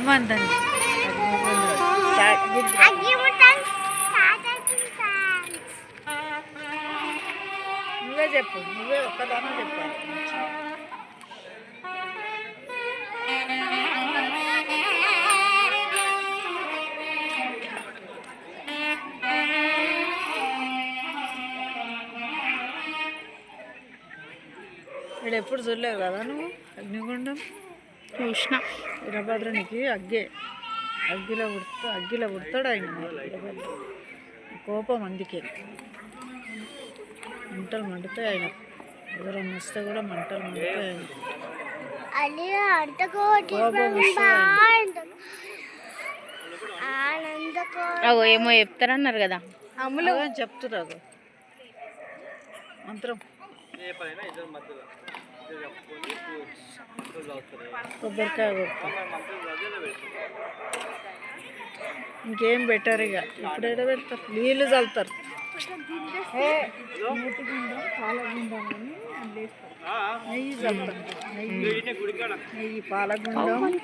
చెప్పమందండి నువ్వే చెప్పు నువ్వే ఒక్కదానో చెప్పాలి ఇక్కడ ఎప్పుడు చూడలేవు కదా నువ్వు అగ్నిగుండం? చూసిన వీరభద్రునికి అగ్గే. అగ్గిలో పుడతా అగ్గిలో పుడతాడు ఆయన. కోపం అందుకే. మంటలు మండుతాయి ఆయన. ఎవరైనా వస్తే కూడా మంటలు మండుతాయి. అగో ఏమో చెప్తారన్నారు కదా. అమ్ములు. చెప్తున్నారు. మంత్రం. కొబ్బరికాయ కొడతాం ఇంకేం పెట్టారు ఇక? ఇప్పుడు పెడతారు? నీళ్ళు చల్లుతారు.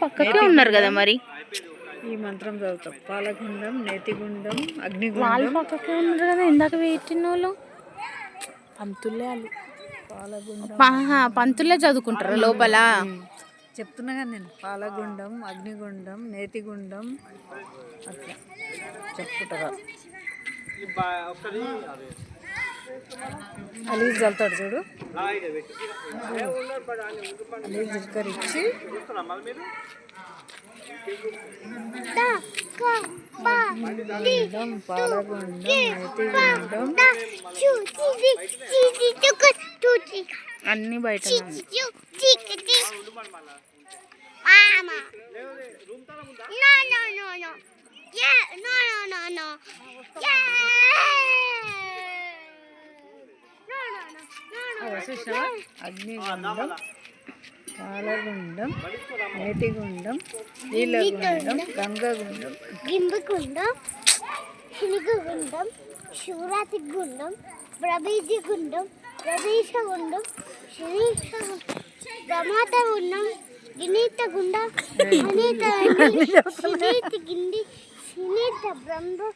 పక్కకే ఉన్నారు కదా మరి? ఈ మంత్రం చదువుతాం. పాలగుండం నేతిగుండం అగ్నిగుండం. పక్కకే ఉన్నారు కదా ఇందాక పెట్టిన వాళ్ళు పంతులే వాళ్ళు. పంతులే చదువుకుంటారు లోపల? చెప్తున్నా కదా నేను పాలగుండం అగ్నిగుండం నేతిగుండం అట్లా చెప్పుకుంటారు? అలీ చల్లుతాడు చూడు. అలీ జిక్కరిచ్చి గుండం పాలగుండం నేతిగుండం అన్ని బయట Mama. No, no, no, no. Yeah, no, no, no, no. Yeah. No, no, no, no, no. అది చూసినావా అగ్నిగుండం పాలగుండం నేతిగుండం నీలగుండం గంగగుండం గింబగుండం శిలిగుండం శివరాత్రి గుండం ప్రబీజి గుండం ప్రదేశ గుండం శిరీష ప్రమాత గుండం గినీత గుండం అనీత సునీత గిండి సునీత బ్రహ్మ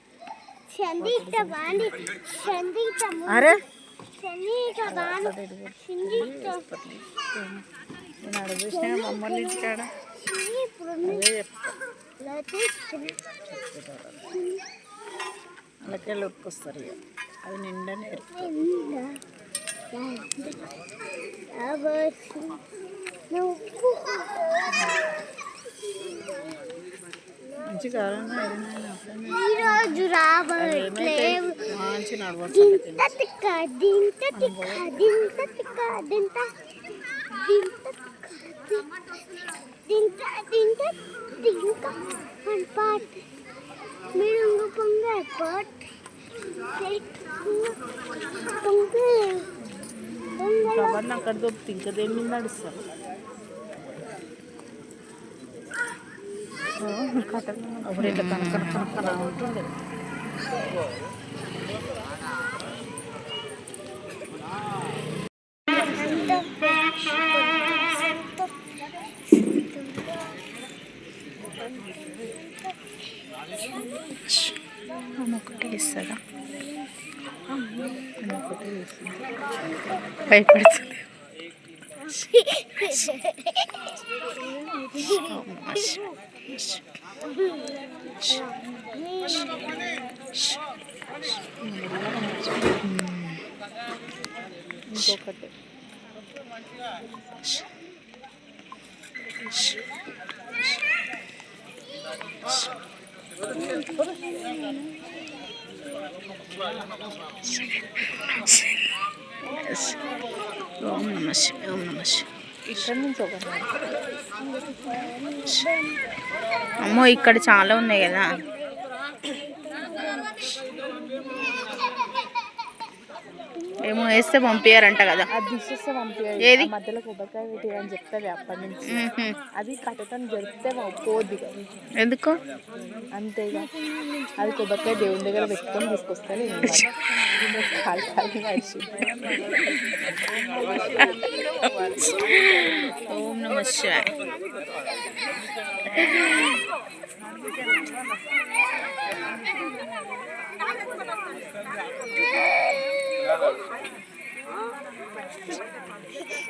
సందీత వాణి సందీత సందీత వాణి సందీత నేను ఆడ చూసినా మమ్మల్ని అదే చెప్తా. అలాకెళ్ళి ఉట్టుకొస్తారు ఇక అది నిండా మంచి ఈరోజు రాబట్లేవు మంచి నడవచ్చు దింత దింత దింక వన్ పార్ట్ మిరుంగు పొంగ పార్ట్ అక్కడ ఇంకా దేని మీద నడుస్తారు అప్పుడు ఇట్లా కనకన కనకన ఉంటుండే భయపడుతుంది ఇంకొకటి ఓం నమ ఓం నమ ఇక్కడ నుంచి అమ్మో ఇక్కడ చాలా ఉన్నాయి కదా. ఏమో వేస్తే పంపించారంట కదా. అది తీసేస్తే ఏది? మధ్యలో కొబ్బరికాయ పెట్టి అని చెప్తుంది అప్పటి నుంచి. మ్హూ. అది కట్టతను జరిపితే పోద్ది ఎందుకు? అంతేగా అది కొబ్బరికాయ దేవుని దగ్గర పెట్టుకొని తీసుకొస్తాను ఓం నమ శివాయ. ఈ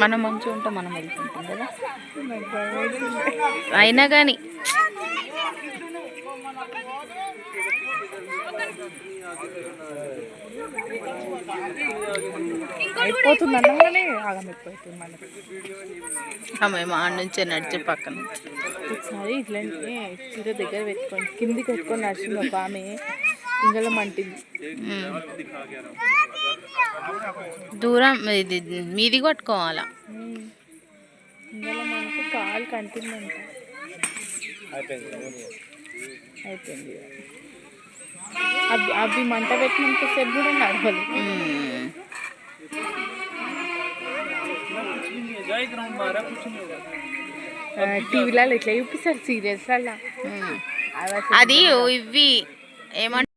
మనం మంచిగా ఉంటే మనం వెళ్తుంటాం కదా. అయినా కానీ అయిపోతుంది అనగానే ఆగమైపోతుంది మనకి మేము ఆడ నుంచే నడిచి పక్కన నుంచి. ఒకసారి ఇట్లనే చీర దగ్గర పెట్టుకొని కిందికి పెట్టుకొని నడిచింది ఒక ఆమె. మంటింది ఉమ్. దూరం ఇది మీది కొట్టుకోవాలా? ఇంగళ మంట కాలు కంటిందంట. అయిపోయింది. అవి అవి మంట పెట్టినంత సేపు కూడా. టీవీలలో ఇట్లా చూపిస్తారు. అవి అసలు అది ఇవి ఏమంటారు?